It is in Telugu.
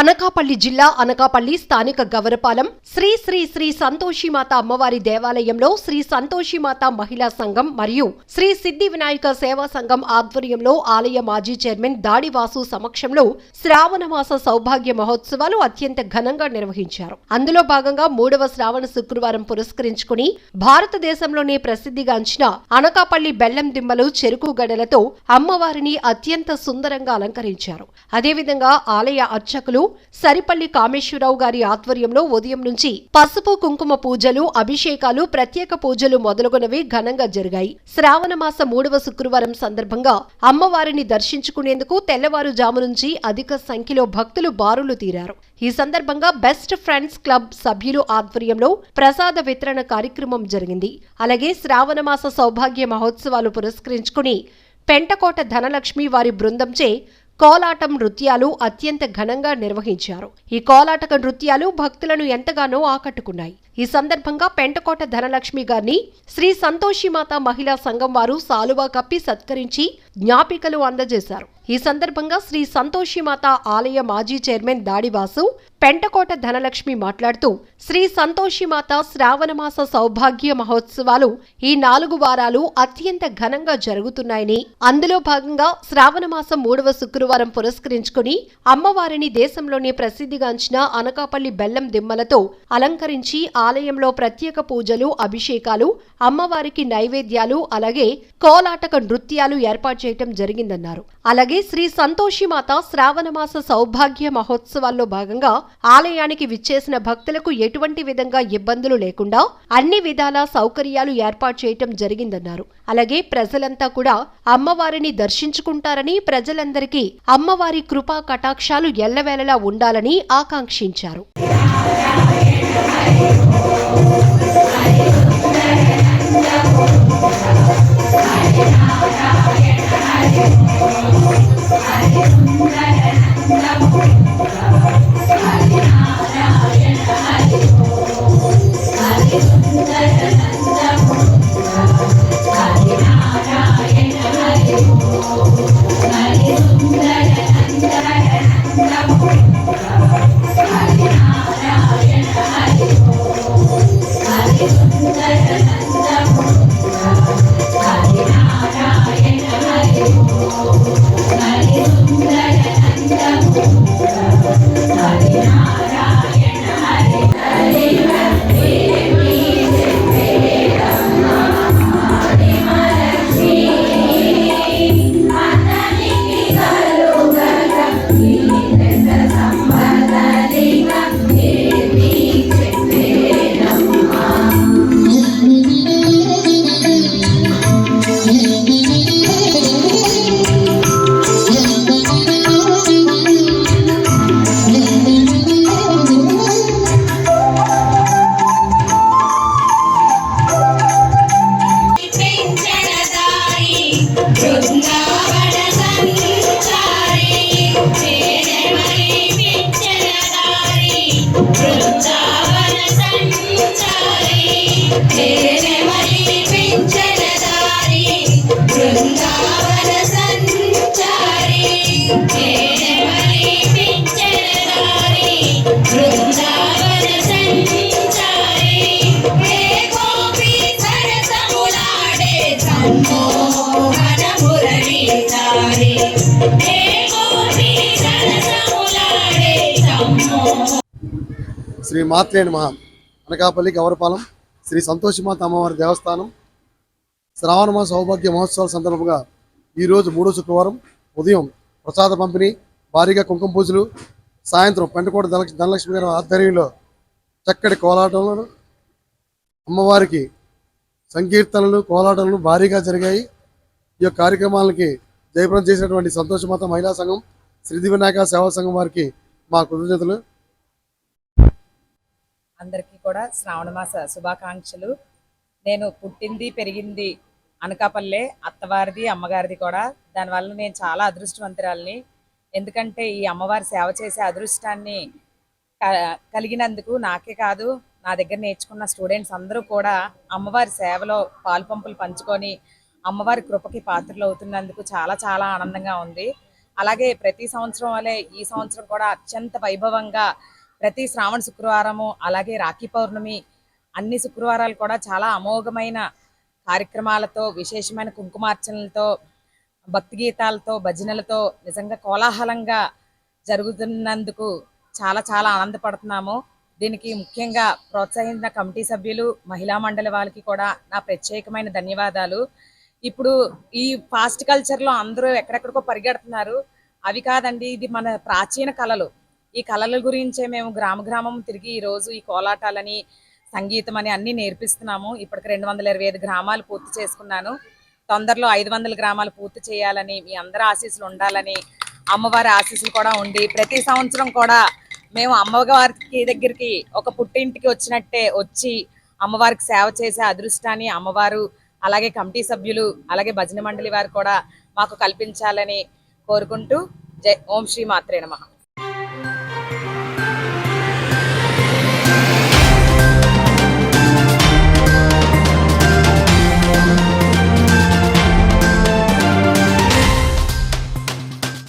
అనకాపల్లి జిల్లా అనకాపల్లి స్థానిక గవరపాలెం శ్రీ శ్రీ శ్రీ సంతోషిమాత అమ్మవారి దేవాలయంలో శ్రీ సంతోషిమాత మహిళా సంఘం మరియు శ్రీ సిద్ధి వినాయక సేవా సంఘం ఆధ్వర్యంలో ఆలయ మాజీ చైర్మన్ దాడివాసు సమక్షంలో శ్రావణమాస సౌభాగ్య మహోత్సవాలు అత్యంత ఘనంగా నిర్వహించారు. అందులో భాగంగా మూడవ శ్రావణ శుక్రవారం పురస్కరించుకుని భారతదేశంలోనే ప్రసిద్ధిగాంచిన అనకాపల్లి బెల్లం దిమ్మలు చెరుకు గడలతో అమ్మవారిని అత్యంత సుందరంగా అలంకరించారు. అదేవిధంగా ఆలయ అర్చకులు సరిపల్లి కామేశ్వరరావు గారి ఆధ్వర్యంలో ఉదయం నుంచి పసుపు కుంకుమ పూజలు అభిషేకాలు ప్రత్యేక పూజలు మొదలగునవి ఘనంగా జరిగాయి. శ్రావణ మాస మూడవ శుక్రవారం సందర్భంగా అమ్మవారిని దర్శించుకునేందుకు తెల్లవారుజాము నుంచి అధిక సంఖ్యలో భక్తులు బారులు తీరారు. ఈ సందర్భంగా బెస్ట్ ఫ్రెండ్స్ క్లబ్ సభ్యులు ఆధ్వర్యంలో ప్రసాద వితరణ కార్యక్రమం జరిగింది. అలాగే శ్రావణమాస సౌభాగ్య మహోత్సవాలు పురస్కరించుకుని పెంటకోట ధనలక్ష్మి వారి బృందంచే కోలాటం నృత్యాలు అత్యంత ఘనంగా నిర్వహించారు. ఈ కోలాటక నృత్యాలు భక్తులను ఎంతగానో ఆకట్టుకున్నాయి. ఈ సందర్భంగా పెంటకోట ధనలక్ష్మి గారిని శ్రీ సంతోషిమాత మహిళా సంఘం వారు సాలువా కప్పి సత్కరించి జ్ఞాపికలు అందజేశారు. ఈ సందర్భంగా శ్రీ సంతోషిమాత ఆలయ మాజీ చైర్మన్ దాడివాసు పెంటకోట ధనలక్ష్మి మాట్లాడుతూ శ్రీ సంతోషిమాత శ్రావణమాస సౌభాగ్య మహోత్సవాలు ఈ నాలుగు వారాలు అత్యంత ఘనంగా జరుగుతున్నాయని అందులో భాగంగా శ్రావణమాసం మూడవ శుక్రవారం పురస్కరించుకుని అమ్మవారిని దేశంలోనే ప్రసిద్ధిగాంచిన అనకాపల్లి బెల్లం దిమ్మలతో అలంకరించి ఆలయంలో ప్రత్యేక పూజలు అభిషేకాలు అమ్మవారికి నైవేద్యాలు అలాగే కోలాటక నృత్యాలు ఏర్పాటు చేయటం జరిగిందన్నారు. అలాగే శ్రీ సంతోషిమాత శ్రావణమాస సౌభాగ్య మహోత్సవాల్లో భాగంగా ఆలయానికి విచ్చేసిన భక్తులకు ఎటువంటి విధంగా ఇబ్బందులు లేకుండా అన్ని విధాల సౌకర్యాలు ఏర్పాటు చేయటం జరిగిందన్నారు. అలాగే ప్రజలంతా కూడా అమ్మవారిని దర్శించుకుంటారని ప్రజలందరికీ అమ్మవారి కృపా కటాక్షాలు ఎల్లవేళలా ఉండాలని ఆకాంక్షించారు. పింఛనదారి శ్రీ మాత్రేని మహా అనకాపల్లి గౌరపాలెం శ్రీ సంతోషమాత అమ్మవారి దేవస్థానం శ్రావణమాస సౌభాగ్య మహోత్సవాల సందర్భంగా ఈరోజు మూడో శుక్రవారం ఉదయం ప్రసాద పంపిణీ భారీగా కుంకుమ పూజలు సాయంత్రం పెంటకోట ధన ధనలక్ష్మి గారి ఆధ్వర్యంలో చక్కటి కోలాటంలో అమ్మవారికి సంకీర్తనలు కోలాటలు భారీగా జరిగాయి. ఈ యొక్క కార్యక్రమాలకి జయప్రం చేసినటువంటి సంతోషమాత మహిళా సంఘం శ్రీది వినాయక సేవా సంఘం వారికి మా కృతజ్ఞతలు. అందరికీ కూడా శ్రావణ మాస శుభాకాంక్షలు. నేను పుట్టింది పెరిగింది అనకాపల్లె అత్తవారిది అమ్మగారిది కూడా. దానివల్ల నేను చాలా అదృష్టవంతురాల్ని. ఎందుకంటే ఈ అమ్మవారి సేవ చేసే అదృష్టాన్ని క- కలిగినందుకు నాకే కాదు నా దగ్గర నేర్చుకున్న స్టూడెంట్స్ అందరూ కూడా అమ్మవారి సేవలో పాలు పంపులు పంచుకొని అమ్మవారి కృపకి పాత్రలు అవుతున్నందుకు చాలా చాలా ఆనందంగా ఉంది. అలాగే ప్రతి సంవత్సరం వలె ఈ సంవత్సరం కూడా అత్యంత వైభవంగా ప్రతి శ్రావణ శుక్రవారము అలాగే రాఖీ పౌర్ణమి అన్ని శుక్రవారాలు కూడా చాలా అమోఘమైన కార్యక్రమాలతో విశేషమైన కుంకుమార్చనలతో భక్తి గీతాలతో భజనలతో నిజంగా కోలాహలంగా జరుగుతున్నందుకు చాలా చాలా ఆనందపడుతున్నాము. దీనికి ముఖ్యంగా ప్రోత్సహించిన కమిటీ సభ్యులు మహిళా మండలి వాళ్ళకి కూడా నా ప్రత్యేకమైన ధన్యవాదాలు. ఇప్పుడు ఈ ఫాస్ట్ కల్చర్లో అందరూ ఎక్కడెక్కడికో పరిగెడుతున్నారు. అవి కాదండి ఇది మన ప్రాచీన కళలు. ఈ కళల గురించే మేము గ్రామ గ్రామం తిరిగి ఈరోజు ఈ కోలాటాలని సంగీతం అని అన్ని నేర్పిస్తున్నాము. ఇప్పటికి రెండు వందల ఇరవై ఐదు గ్రామాలు పూర్తి చేసుకున్నాను. తొందరలో ఐదు వందల గ్రామాలు పూర్తి చేయాలని మీ అందరి ఆశీస్సులు ఉండాలని అమ్మవారి ఆశీస్సులు కూడా ఉండి ప్రతి సంవత్సరం కూడా మేము అమ్మవారికి దగ్గరికి ఒక పుట్టింటికి వచ్చినట్టే వచ్చి అమ్మవారికి సేవ చేసే అదృష్టాన్ని అమ్మవారు అలాగే కమిటీ సభ్యులు అలాగే భజన మండలి వారు కూడా మాకు కల్పించాలని కోరుకుంటూ జై ఓం శ్రీ మాత్రే నమః.